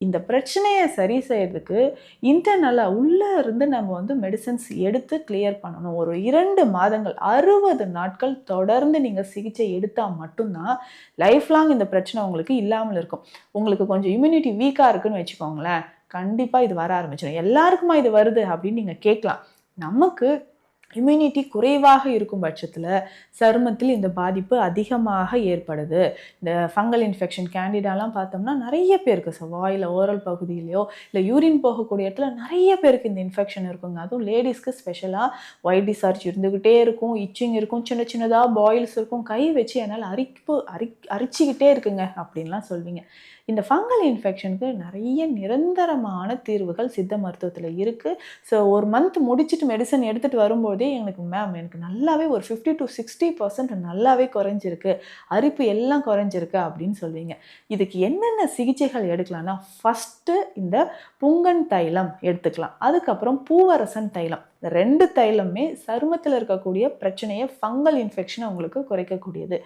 இந்த பிரச்சனையை சரி செய்யறதுக்கு இன்டர்னலாக உள்ளே இருந்து நம்ம வந்து மெடிசன்ஸ் எடுத்து கிளியர் பண்ணணும். ஒரு இரண்டு மாதங்கள் அறுபது நாட்கள் தொடர்ந்து நீங்கள் சிகிச்சை எடுத்தால் மட்டும்தான் லைஃப் லாங் இந்த பிரச்சனை உங்களுக்கு இல்லாமல் இருக்கும். உங்களுக்கு கொஞ்சம் இம்யூனிட்டி வீக்காக இருக்குன்னு வச்சுக்கோங்களேன். கண்டிப்பாக இது வர ஆரம்பிச்சிடும் எல்லாருக்குமா இது வருது அப்படின்னு நீங்கள் கேட்கலாம். நமக்கு இம்யூனிட்டி குறைவாக இருக்கும் பட்சத்தில் சருமத்தில் இந்த பாதிப்பு அதிகமாக ஏற்படுது. இந்த ஃபங்கல் இன்ஃபெக்ஷன் கேண்டிடாலாம் பார்த்தோம்னா நிறைய பேருக்கு ஸோ வாயில் ஓரல் பகுதியிலையோ இல்லை யூரின் போகக்கூடிய இடத்துல நிறைய பேருக்கு இந்த இன்ஃபெக்ஷன் இருக்குங்க. அதுவும் லேடிஸ்க்கு ஸ்பெஷலாக ஒயிட் டிசார்ஜ் இருந்துக்கிட்டே இருக்கும் இச்சிங் இருக்கும் சின்ன சின்னதாக பாயில்ஸ் இருக்கும் கை வச்சு என்னால் அரிப்பு அரி அரிச்சிக்கிட்டே இருக்குங்க அப்படின்லாம் சொல்வீங்க. இந்த ஃபங்கல் இன்ஃபெக்ஷனுக்கு நிறைய நிரந்தரமான தீர்வுகள் சித்த மருத்துவத்தில் இருக்குது ஸோ ஒரு மந்த் முடிச்சுட்டு மெடிசன் எடுத்துகிட்டு வரும்போது எனக்கு மேம் எனக்கு நல்லாவே ஒரு ஃபிஃப்டி டு சிக்ஸ்டி பர்சன்ட் நல்லாவே குறைஞ்சிருக்கு. அரிப்பு எல்லாம் குறைஞ்சிருக்கு அப்படின்னு சொல்வீங்க இதுக்கு என்னென்ன சிகிச்சைகள் எடுக்கலாம்னா ஃபஸ்ட்டு இந்த புங்கன் தைலம் எடுத்துக்கலாம். அதுக்கப்புறம் பூவரசன் தைலம். இந்த ரெண்டு தைலமே சருமத்தில் இருக்கக்கூடிய பிரச்சனையை ஃபங்கல் இன்ஃபெக்ஷனை உங்களுக்கு குறைக்கக்கூடியது.